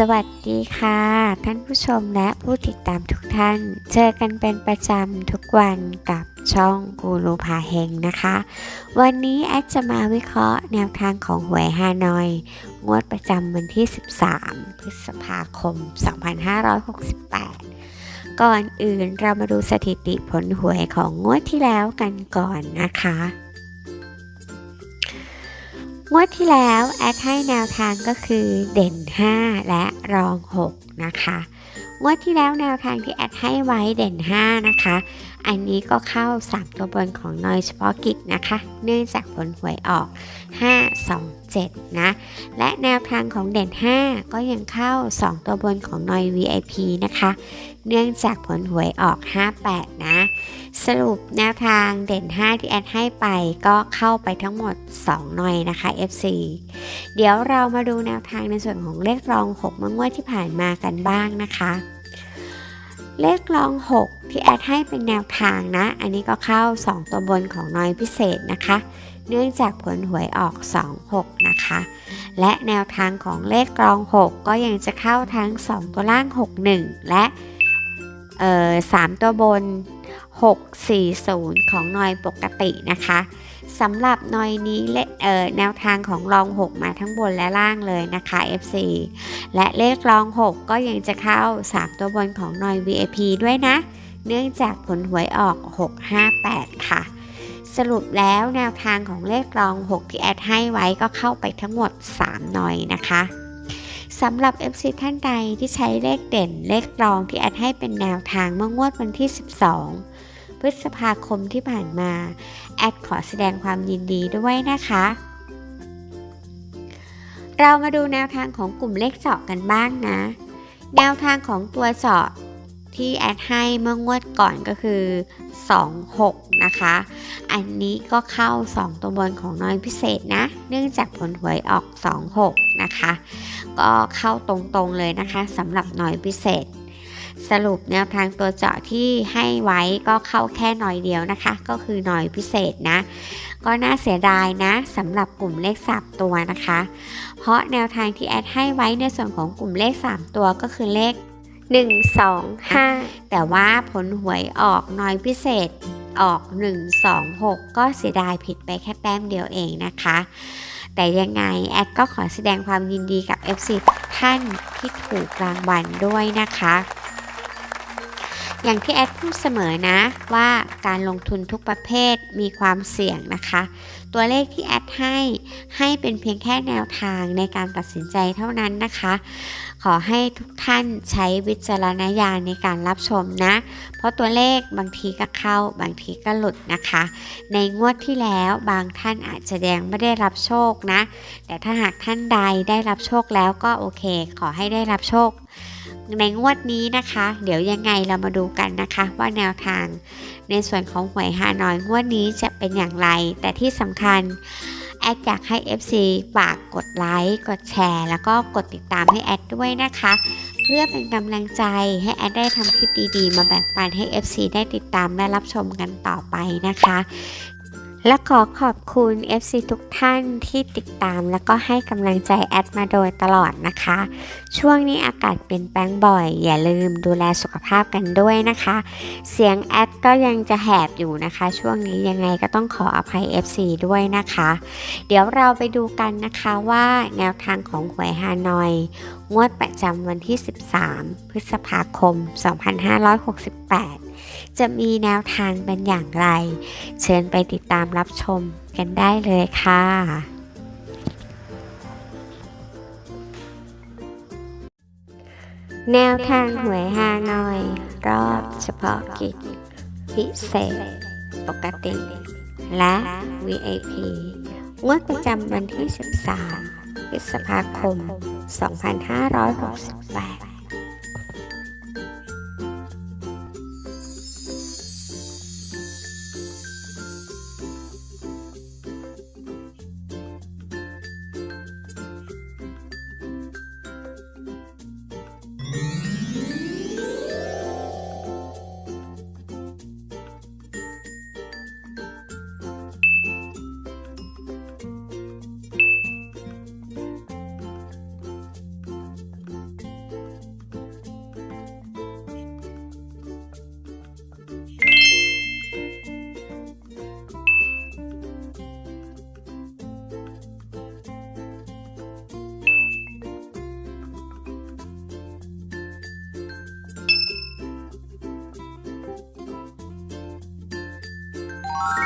สวัสดีค่ะ ท่านผู้ชมและผู้ติดตามทุกท่าน เจอกันเป็นประจำทุกวันกับช่องกูรูพาเฮงนะคะ วันนี้แอดจะมาวิเคราะห์แนวทางของหวยฮานอย งวดประจำวันที่ 13 พฤษภาคม 2568 ก่อนอื่นเรามาดูสถิติผลหวยของงวดที่แล้วกันก่อนนะคะ งวดที่แล้วแอดให้แนวทางก็คือเด่น 5 และรอง 6 นะคะงวดที่แล้วแนวทางที่แอดให้ไว้เด่น 5 นะคะ อันนี้ก็เข้า 3 ตัวบนของนอยเฉพาะกิจนะคะ เนื่องจากผลหวยออก 5 2 7 นะ และแนวทางของเด่น 5 ก็ยังเข้า 2 ตัวบนของนอย VIP นะคะ เนื่องจากผลหวยออก 58 นะ สรุปแนวทางเด่น 5 ที่แอดให้ไปก็เข้าไปทั้งหมด 2 หน่อยนะคะ FC เดี๋ยวเรามาดูแนวทางในส่วนของเลขรอง 6 เมื่องวดที่ผ่านมากันบ้างนะคะ เลขรอง 6 ที่แอดให้เป็นแนวทางนะ อันนี้ก็เข้า 2 ตัวบนของน้อยพิเศษนะคะ เนื่องจากผลหวยออก 26 นะคะ และแนวทางของเลขรอง 6 ก็ยังจะเข้าทั้ง 2 ตัวล่าง 61 และ3ตัวบน 640 ของนอยปกตินะคะสำหรับนอยนี้เลเอ่อแนวทางของรอง 6 มาทั้งบนและล่างเลยนะคะ FC และเลขรอง 6 ก็ยังจะเข้า 3 ตัวบนของนอย VIP ด้วยนะ เนื่องจากผลหวยออก 658 ค่ะ สรุปแล้วแนวทางของเลขรอง 6 ที่แอดให้ไว้ก็เข้าไปทั้งหมด3หน่อยนะคะสำหรับ FC ท่านใดที่ใช้เลขเด่นเลขรองที่แอดให้เป็นแนวทางเมื่องวดวันที่ 12 พฤษภาคมที่ผ่านมา แอดขอแสดงความยินดีด้วยนะคะ เรามาดูแนวทางของกลุ่มเลขเจาะกันบ้างนะ แนวทางของตัวเจาะที่แอดให้เมื่องวดก่อนก็คือ 26 นะคะ อันนี้ก็เข้า 2 ตัวบนของน้อยพิเศษนะ เนื่องจากผลหวยออก 26 นะคะ ก็เข้าตรงๆเลยนะคะสำหรับน้อยพิเศษ สรุปแนวทางตัวเจาะที่ให้ไว้ก็เข้าแค่หน่อยเดียวนะคะ ก็คือหน่อยพิเศษนะ ก็น่าเสียดายนะสำหรับกลุ่มเลข3ตัวนะคะ เพราะแนวทางที่แอดให้ไว้ในส่วนของกลุ่มเลข 3 ตัวก็คือเลข 1 2 5 แต่ว่าผลหวยออกน้อยพิเศษออก 1 2 6 ก็เสียดายผิดไปแค่แต้มเดียวเองนะคะ แต่ยังไง แอดก็ขอแสดงความยินดีกับ FC ท่านที่ถูกรางวัลด้วยนะคะ อย่างที่แอดพูดเสมอนะว่าการลงทุนทุกประเภทมีความเสี่ยงนะคะ ตัวเลขที่แอดให้ให้เป็นเพียงแค่แนวทางในการตัดสินใจเท่านั้นนะคะ ขอให้ทุกท่านใช้วิจารณญาณในการรับชมนะ เพราะตัวเลขบางทีก็เข้าบางทีก็หลุดนะคะ ในงวดที่แล้วบางท่านอาจจะยังไม่ได้รับโชคนะ แต่ถ้าหากท่านใดได้รับโชคแล้วก็โอเค ขอให้ได้รับโชค ในงวดนี้นะคะ เดี๋ยวยังไงเรามาดูกันนะคะ ว่าแนวทางในส่วนของหวยฮานอยงวดนี้จะเป็นอย่างไร แต่ที่สำคัญแอดอยากให้ FC ฝากกดไลค์กดแชร์ แล้วก็กดติดตามให้แอดด้วยนะคะ เพื่อเป็นกำลังใจให้แอดได้ทำคลิปดีๆ มาแบ่งปันให้ FC ได้ติดตามและรับชมกันต่อไปนะคะ และขอขอบคุณ FC ทุกท่านที่ติดตามแล้วก็ให้กำลังใจแอดมาโดยตลอดนะคะ ช่วงนี้อากาศเปลี่ยนแปลงบ่อย อย่าลืมดูแลสุขภาพกันด้วยนะคะ เสียงแอดก็ยังจะแหบอยู่นะคะ ช่วงนี้ยังไงก็ต้องขออภัย FC ด้วยนะคะ เดี๋ยวเราไปดูกันนะคะว่าแนวทางของหวยฮานอย งวดประจำวันที่ 13 พฤษภาคม 2568 จะมีแนวทางเป็นอย่างไร เชิญไปติดตามรับชมกันได้เลยค่ะแนวทางหวยฮานอย รอบเฉพาะกิจ พิเศษ ปกติ และ VIP งวดประจำวันที่ 13 พฤษภาคม 2568 you